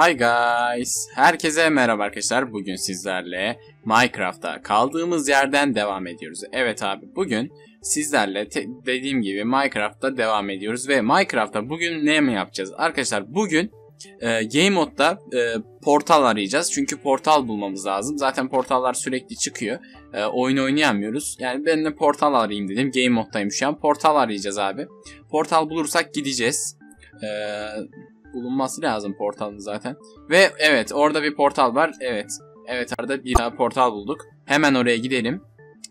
Hi guys. Herkese merhaba arkadaşlar. Bugün sizlerle Minecraft'ta kaldığımız yerden devam ediyoruz. Evet abi bugün sizlerle dediğim gibi Minecraft'ta devam ediyoruz ve Minecraft'ta bugün ne mi yapacağız? Arkadaşlar bugün e, Game Mode'da e, portal arayacağız. Çünkü portal bulmamız lazım. Zaten portallar sürekli çıkıyor. E, oyun oynayamıyoruz. Yani ben de portal arayayım dedim. Game Mode'dayım şu an. Portal arayacağız abi. Portal bulursak gideceğiz. Eee bulunması lazım portalın zaten. Ve evet orada bir portal var. Evet. Evet orada bir daha portal bulduk. Hemen oraya gidelim.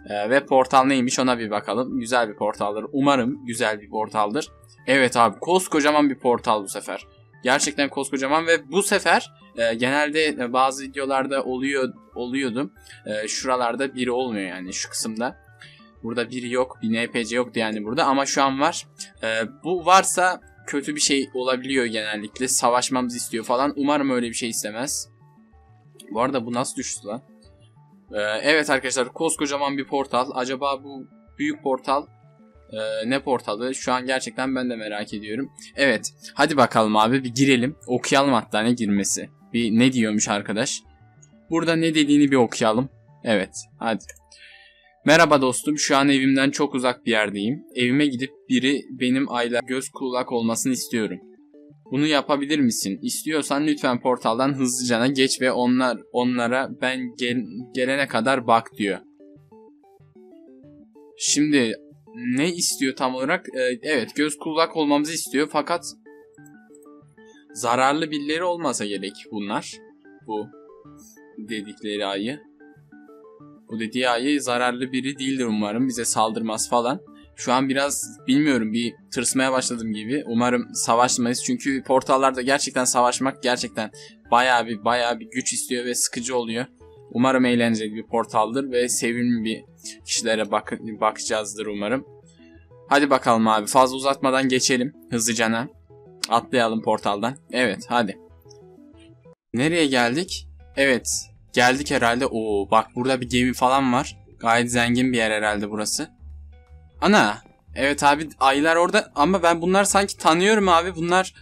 Ee, ve portal neymiş ona bir bakalım. Güzel bir portaldır. Umarım güzel bir portaldır. Evet abi koskocaman bir portal bu sefer. Gerçekten koskocaman ve bu sefer e, genelde bazı videolarda oluyor oluyordu. E, şuralarda biri olmuyor yani şu kısımda. Burada biri yok. Bir NPC yoktu yani burada ama şu an var. E, bu varsa kötü bir şey olabiliyor genellikle. Savaşmamızı istiyor falan. Umarım öyle bir şey istemez. Bu arada bu nasıl düştü lan? Ee, evet arkadaşlar koskocaman bir portal. Acaba bu büyük portal e, ne portalı? Şu an gerçekten ben de merak ediyorum. Evet hadi bakalım abi bir girelim. Okuyalım hatta ne girmesi. Bir ne diyormuş arkadaş. Burada ne dediğini bir okuyalım. Evet hadi. Merhaba dostum, şu an evimden çok uzak bir yerdeyim. Evime gidip biri benim ayla göz kulak olmasını istiyorum. Bunu yapabilir misin? İstiyorsan lütfen portaldan hızlıcana geç ve onlar onlara ben gel, gelene kadar bak diyor. Şimdi ne istiyor tam olarak? Ee, evet göz kulak olmamızı istiyor fakat zararlı birileri olmasa gerek bunlar. Bu dedikleri ayı. Bu dediği ayı zararlı biri değildir umarım. Bize saldırmaz falan. Şu an biraz bilmiyorum bir tırsmaya başladım gibi. Umarım savaşmayız. Çünkü portallarda gerçekten savaşmak gerçekten bayağı bir bayağı bir güç istiyor ve sıkıcı oluyor. Umarım eğlenceli bir portaldır ve sevimli bir kişilere bak bakacağızdır umarım. Hadi bakalım abi fazla uzatmadan geçelim hızlıcana. Atlayalım portaldan. Evet hadi. Nereye geldik? Evet Geldik herhalde. Oo bak burada bir gemi falan var. Gayet zengin bir yer herhalde burası. Ana. Evet abi aylar orada ama ben bunlar sanki tanıyorum abi. Bunlar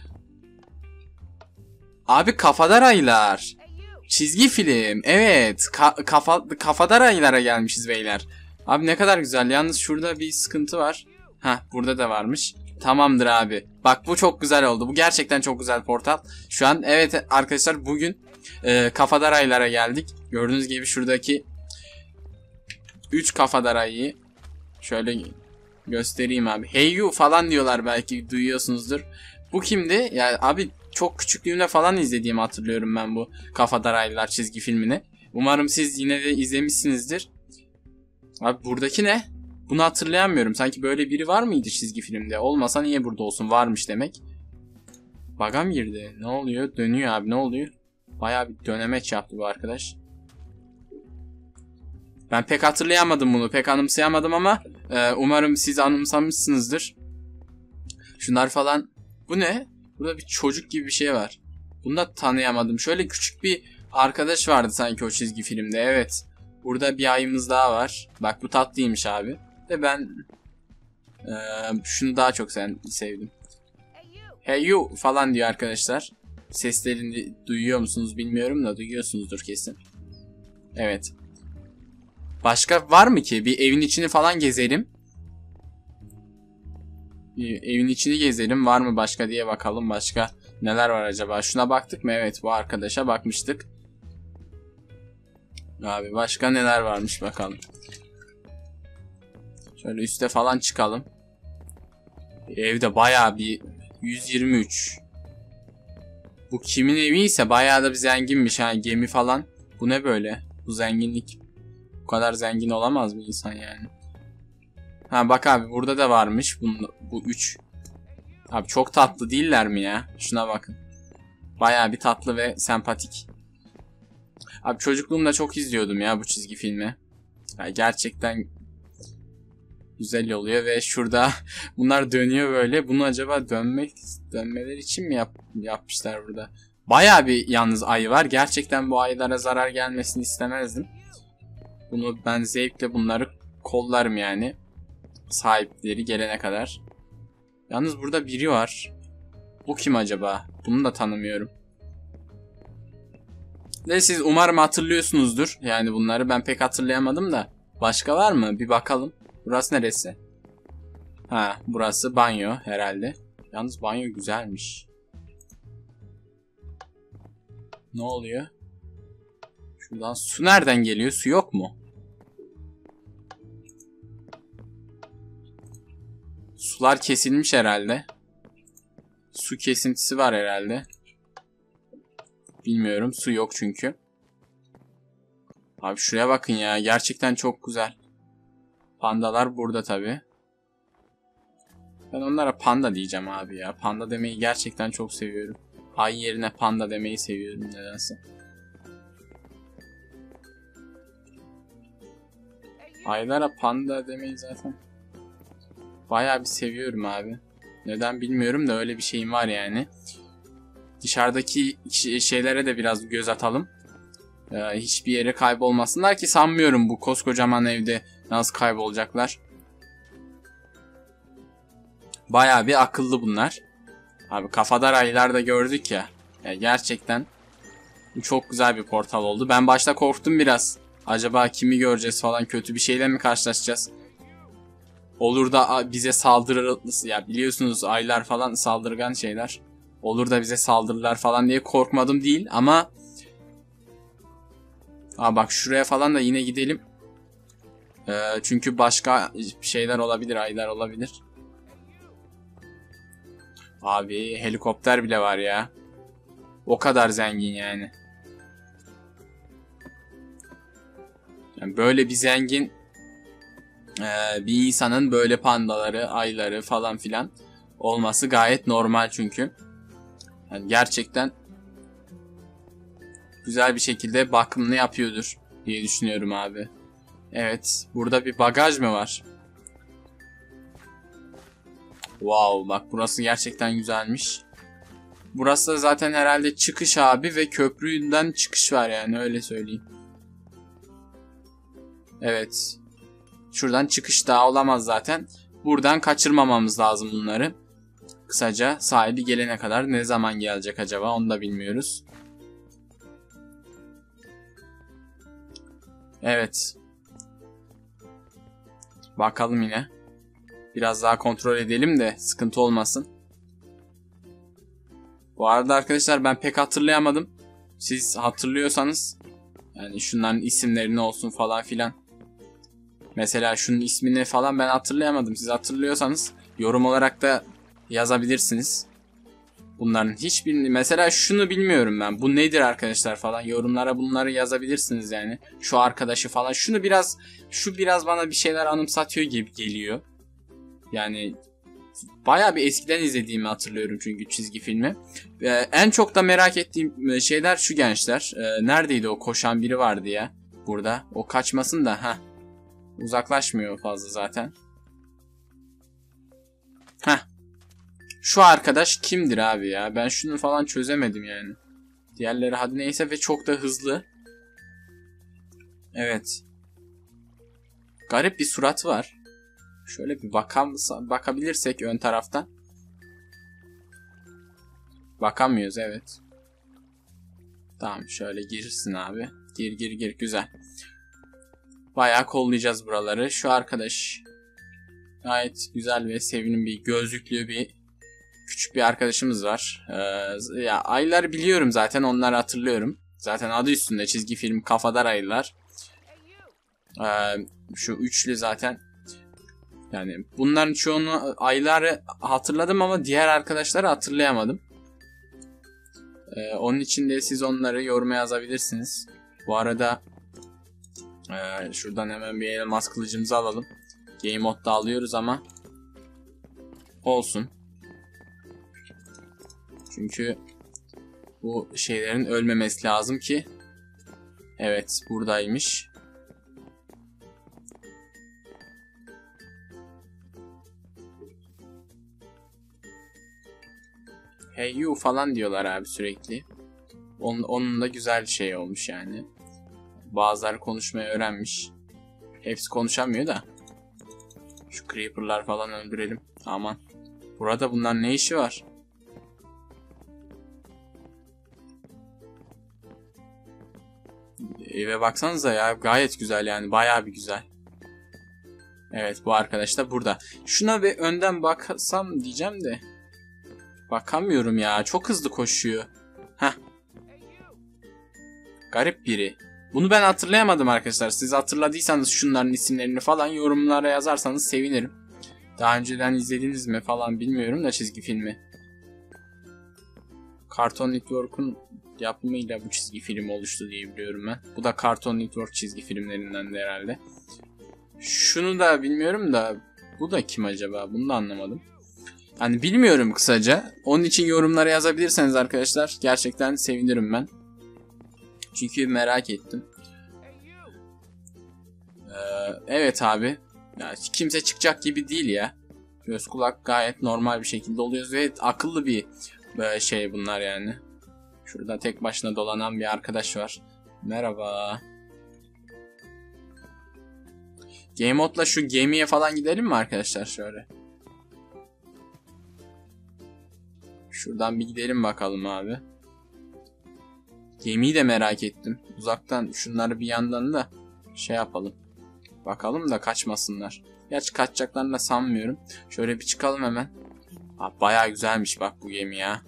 Abi kafadar aylar. Çizgi film. Evet. Ka- kafa kafadar aylara gelmişiz beyler. Abi ne kadar güzel. Yalnız şurada bir sıkıntı var. Ha burada da varmış. Tamamdır abi. Bak bu çok güzel oldu. Bu gerçekten çok güzel portal. Şu an evet arkadaşlar bugün e, kafadar aylara geldik. Gördüğünüz gibi şuradaki 3 kafadar ayı şöyle göstereyim abi. Hey you falan diyorlar belki duyuyorsunuzdur. Bu kimdi? Yani abi çok küçüklüğümde falan izlediğimi hatırlıyorum ben bu Kafadar Aylar çizgi filmini. Umarım siz yine de izlemişsinizdir. Abi buradaki ne? Bunu hatırlayamıyorum. Sanki böyle biri var mıydı çizgi filmde? Olmasa niye burada olsun? Varmış demek. Bagam girdi. Ne oluyor? Dönüyor abi ne oluyor? Baya bir dönemeç yaptı bu arkadaş. Ben pek hatırlayamadım bunu. Pek anımsayamadım ama e, umarım siz anımsamışsınızdır. Şunlar falan. Bu ne? Burada bir çocuk gibi bir şey var. Bunu da tanıyamadım. Şöyle küçük bir arkadaş vardı sanki o çizgi filmde. Evet. Burada bir ayımız daha var. Bak bu tatlıymış abi. De ben e, şunu daha çok sen sevdim. Hey you falan diyor arkadaşlar. Seslerini duyuyor musunuz bilmiyorum da duyuyorsunuzdur kesin. Evet. Başka var mı ki? Bir evin içini falan gezelim. Bir evin içini gezelim. Var mı başka diye bakalım. Başka neler var acaba? Şuna baktık mı? Evet bu arkadaşa bakmıştık. Abi başka neler varmış bakalım. Şöyle üste falan çıkalım. Evde bayağı bir 123. Bu kimin evi ise bayağı da bir zenginmiş ha gemi falan. Bu ne böyle? Bu zenginlik. Bu kadar zengin olamaz bir insan yani. Ha bak abi burada da varmış bu, bu üç. Abi çok tatlı değiller mi ya? Şuna bakın. Bayağı bir tatlı ve sempatik. Abi çocukluğumda çok izliyordum ya bu çizgi filmi. Ya gerçekten güzel oluyor ve şurada bunlar dönüyor böyle. Bunu acaba dönmek dönmeleri için mi yap, yapmışlar burada? Baya bir yalnız ayı var. Gerçekten bu ayılara zarar gelmesini istemezdim. Bunu ben zevkle bunları kollarım yani. Sahipleri gelene kadar. Yalnız burada biri var. Bu kim acaba? Bunu da tanımıyorum. Ve siz umarım hatırlıyorsunuzdur. Yani bunları ben pek hatırlayamadım da. Başka var mı? Bir bakalım. Burası neresi? Ha, burası banyo herhalde. Yalnız banyo güzelmiş. Ne oluyor? Şuradan su nereden geliyor? Su yok mu? Sular kesilmiş herhalde. Su kesintisi var herhalde. Bilmiyorum. Su yok çünkü. Abi şuraya bakın ya. Gerçekten çok güzel. Pandalar burada tabi. Ben onlara panda diyeceğim abi ya. Panda demeyi gerçekten çok seviyorum. Ay yerine panda demeyi seviyorum nedense. Aylara panda demeyi zaten bayağı bir seviyorum abi. Neden bilmiyorum da öyle bir şeyim var yani. Dışarıdaki şeylere de biraz göz atalım. Ee, hiçbir yere kaybolmasınlar ki sanmıyorum bu koskocaman evde nasıl kaybolacaklar. Bayağı bir akıllı bunlar. Abi kafadar aylar da gördük ya. ya. Gerçekten çok güzel bir portal oldu. Ben başta korktum biraz. Acaba kimi göreceğiz falan kötü bir şeyle mi karşılaşacağız? Olur da bize saldırır ya biliyorsunuz aylar falan saldırgan şeyler. Olur da bize saldırırlar falan diye korkmadım değil ama Aa bak şuraya falan da yine gidelim. Ee, çünkü başka şeyler olabilir, aylar olabilir. Abi helikopter bile var ya. O kadar zengin yani. yani böyle bir zengin e, bir insanın böyle pandaları, ayları falan filan olması gayet normal çünkü. Yani gerçekten güzel bir şekilde bakımını yapıyordur diye düşünüyorum abi. Evet, burada bir bagaj mı var? Wow, bak burası gerçekten güzelmiş. Burası da zaten herhalde çıkış abi ve köprüden çıkış var yani öyle söyleyeyim. Evet. Şuradan çıkış daha olamaz zaten. Buradan kaçırmamamız lazım bunları. Kısaca sahibi gelene kadar ne zaman gelecek acaba onu da bilmiyoruz. Evet. Bakalım yine. Biraz daha kontrol edelim de sıkıntı olmasın. Bu arada arkadaşlar ben pek hatırlayamadım. Siz hatırlıyorsanız yani şunların isimlerini olsun falan filan. Mesela şunun ismini falan ben hatırlayamadım. Siz hatırlıyorsanız yorum olarak da yazabilirsiniz. Bunların hiçbirini mesela şunu bilmiyorum ben. Bu nedir arkadaşlar falan yorumlara bunları yazabilirsiniz yani. Şu arkadaşı falan şunu biraz şu biraz bana bir şeyler anımsatıyor gibi geliyor. Yani baya bir eskiden izlediğimi hatırlıyorum çünkü çizgi filmi. Ee, en çok da merak ettiğim e, şeyler şu gençler. Ee, neredeydi o koşan biri vardı ya burada. O kaçmasın da ha. Uzaklaşmıyor fazla zaten. Şu arkadaş kimdir abi ya? Ben şunu falan çözemedim yani. Diğerleri hadi neyse ve çok da hızlı. Evet. Garip bir surat var. Şöyle bir bakam bakabilirsek ön taraftan. Bakamıyoruz evet. Tamam şöyle girsin abi. Gir gir gir güzel. Bayağı kollayacağız buraları. Şu arkadaş gayet güzel ve sevimli bir gözlüklü bir küçük bir arkadaşımız var. Ee, ya aylar biliyorum zaten onları hatırlıyorum. Zaten adı üstünde çizgi film Kafadar Aylar. Ee, şu üçlü zaten. Yani bunların çoğunu ayları hatırladım ama diğer arkadaşları hatırlayamadım. Ee, onun için de siz onları yoruma yazabilirsiniz. Bu arada e, şuradan hemen bir elmas kılıcımızı alalım. Game modda alıyoruz ama olsun. Çünkü bu şeylerin ölmemesi lazım ki. Evet buradaymış. Hey you falan diyorlar abi sürekli. Onun, onun da güzel şey olmuş yani. Bazıları konuşmayı öğrenmiş. Hepsi konuşamıyor da. Şu creeper'lar falan öldürelim. Aman. Burada bunlar ne işi var? Eve baksanıza ya gayet güzel yani bayağı bir güzel. Evet bu arkadaş da burada. Şuna bir önden baksam diyeceğim de. Bakamıyorum ya çok hızlı koşuyor. Heh. Garip biri. Bunu ben hatırlayamadım arkadaşlar. Siz hatırladıysanız şunların isimlerini falan yorumlara yazarsanız sevinirim. Daha önceden izlediniz mi falan bilmiyorum da çizgi filmi. Cartoon Network'un yapımıyla bu çizgi film oluştu diye biliyorum ben. Bu da Cartoon Network çizgi filmlerinden de herhalde. Şunu da bilmiyorum da bu da kim acaba? Bunu da anlamadım. Hani bilmiyorum kısaca. Onun için yorumlara yazabilirseniz arkadaşlar gerçekten sevinirim ben. Çünkü merak ettim. Ee, evet abi. Ya kimse çıkacak gibi değil ya. Göz kulak gayet normal bir şekilde oluyoruz ve akıllı bir şey bunlar yani. Şurada tek başına dolanan bir arkadaş var. Merhaba. Game Mode'la şu gemiye falan gidelim mi arkadaşlar şöyle? Şuradan bir gidelim bakalım abi. Gemiyi de merak ettim. Uzaktan şunları bir yandan da şey yapalım. Bakalım da kaçmasınlar. Gerçi kaçacaklarını da sanmıyorum. Şöyle bir çıkalım hemen. Aa, bayağı güzelmiş bak bu gemi ya.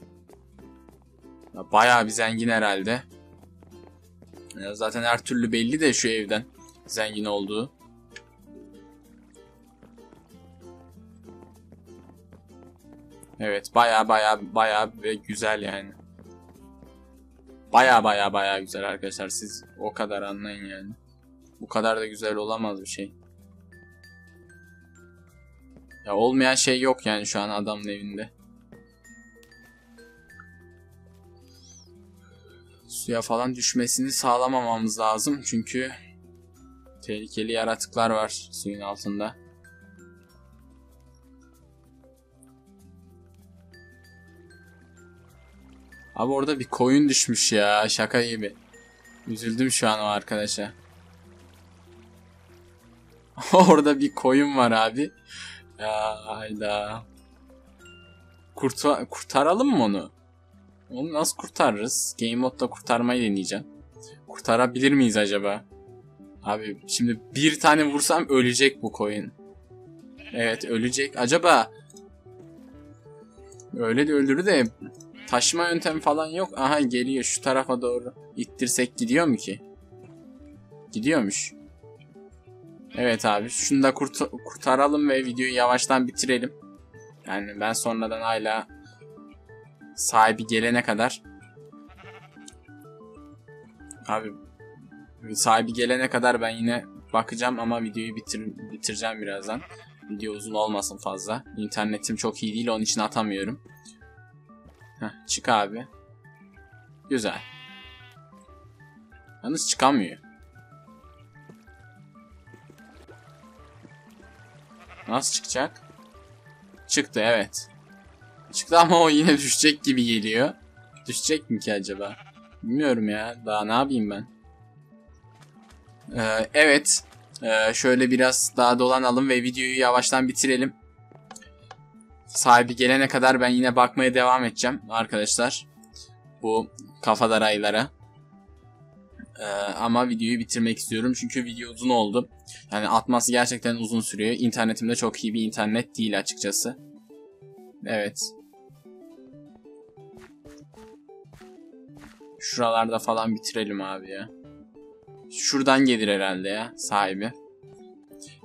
ya bayağı bir zengin herhalde. Ya zaten her türlü belli de şu evden zengin olduğu. Evet baya baya baya ve güzel yani. Baya baya baya güzel arkadaşlar siz o kadar anlayın yani. Bu kadar da güzel olamaz bir şey. Ya olmayan şey yok yani şu an adamın evinde. Suya falan düşmesini sağlamamamız lazım çünkü tehlikeli yaratıklar var suyun altında. Abi orada bir koyun düşmüş ya şaka gibi. Üzüldüm şu an o arkadaşa. orada bir koyun var abi. Ya hayda. Kurta kurtaralım mı onu? Onu nasıl kurtarırız? Game modda kurtarmayı deneyeceğim. Kurtarabilir miyiz acaba? Abi şimdi bir tane vursam ölecek bu koyun. Evet ölecek. Acaba öyle de öldürür de taşıma yöntemi falan yok. Aha geliyor şu tarafa doğru. İttirsek gidiyor mu ki? Gidiyormuş. Evet abi şunu da kurt kurtaralım ve videoyu yavaştan bitirelim. Yani ben sonradan hala sahibi gelene kadar abi sahibi gelene kadar ben yine bakacağım ama videoyu bitir bitireceğim birazdan. Video uzun olmasın fazla. İnternetim çok iyi değil onun için atamıyorum. Heh, çık abi. Güzel. Yalnız çıkamıyor. Nasıl çıkacak? Çıktı evet. Çıktı ama o yine düşecek gibi geliyor. Düşecek mi ki acaba? Bilmiyorum ya. Daha ne yapayım ben? Ee, evet. Ee, şöyle biraz daha dolanalım ve videoyu yavaştan bitirelim. Sahibi gelene kadar ben yine bakmaya devam edeceğim arkadaşlar. Bu kafa raylara. Ee, ama videoyu bitirmek istiyorum çünkü video uzun oldu. Yani atması gerçekten uzun sürüyor. İnternetimde çok iyi bir internet değil açıkçası. Evet. Şuralarda falan bitirelim abi ya. Şuradan gelir herhalde ya sahibi.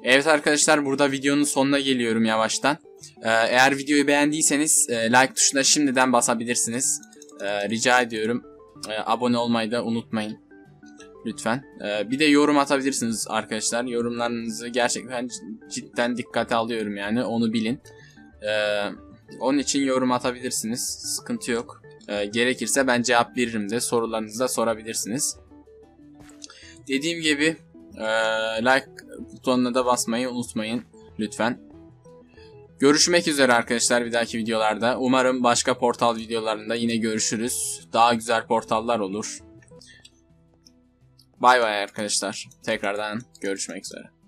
Evet arkadaşlar burada videonun sonuna geliyorum yavaştan. Ee, eğer videoyu beğendiyseniz e, like tuşuna şimdiden basabilirsiniz. Ee, rica ediyorum. Ee, abone olmayı da unutmayın. Lütfen. Ee, bir de yorum atabilirsiniz arkadaşlar. Yorumlarınızı gerçekten cidden dikkate alıyorum yani. Onu bilin. Ee, onun için yorum atabilirsiniz. Sıkıntı yok. Ee, gerekirse ben cevap veririm de. Sorularınızı da sorabilirsiniz. Dediğim gibi e, like butonuna da basmayı unutmayın. Lütfen. Görüşmek üzere arkadaşlar bir dahaki videolarda. Umarım başka portal videolarında yine görüşürüz. Daha güzel portallar olur. Bay bay arkadaşlar. Tekrardan görüşmek üzere.